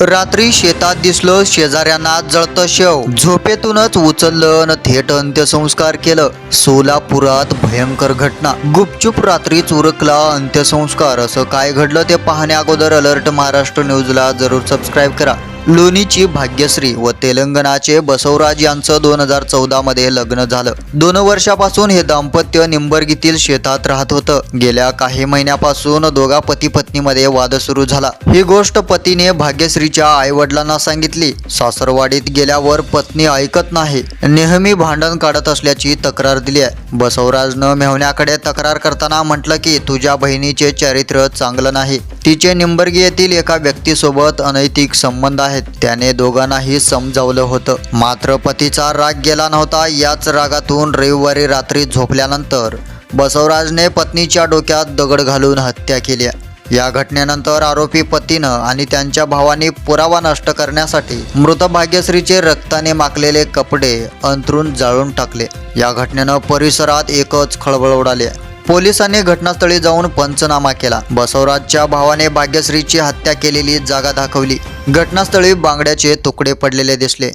रात्री शेतात दिसलं शेजाऱ्यांना जळतं शेव. झोपेतूनच उचललं न थेट अंत्यसंस्कार केलं. सोलापुरात भयंकर घटना. गुपचूप रात्रीच उरकला अंत्यसंस्कार. असं काय घडलं ते पाहण्या अगोदर अलर्ट महाराष्ट्र न्यूजला जरूर सबस्क्राईब करा. लोणीची भाग्यश्री व तेलंगणाचे बसवराज यांचं दोन हजार चौदामध्ये लग्न झालं. दोन वर्षापासून हे दाम्पत्य निंबर्गीतील शेतात राहत होतं. गेल्या काही महिन्यापासून दोघा पती पत्नीमध्ये वाद सुरू झाला. ही गोष्ट पतीने भाग्यश्रीच्या आई वडिलांना सांगितली. सासरवाडीत गेल्यावर पत्नी ऐकत नाही. नेहमी भांडण काढत असल्याची तक्रार दिली आहे. बसवराजनं मेहण्याकडे तक्रार करताना म्हटलं की तुझ्या बहिणीचे चरित्र चांगलं नाही. तिचे निंबर्गी येथील एका व्यक्तीसोबत अनैतिक संबंध आहे. आहेत. त्याने दोघांनाही समजावलं होतं. मात्र पतीचा राग गेला नव्हता. याच रागातून रविवारी रात्री झोपल्यानंतर बसवराजने पत्नीच्या डोक्यात दगड घालून हत्या केली. या घटनेनंतर आरोपी पतीनं आणि त्यांच्या भावाने पुरावा नष्ट करण्यासाठी मृत भाग्यश्रीचे रक्ताने माखलेले कपडे अंथरून जाळून टाकले. या घटनेनं परिसरात एकच खळबळ उडाली. पोलिसांनी घटनास्थळी जाऊन पंचनामा केला. बसवराजच्या भावाने भाग्यश्रीची हत्या केलेली जागा दाखवली. घटनास्थळी बांगड्याचे तुकडे पडलेले दिसले.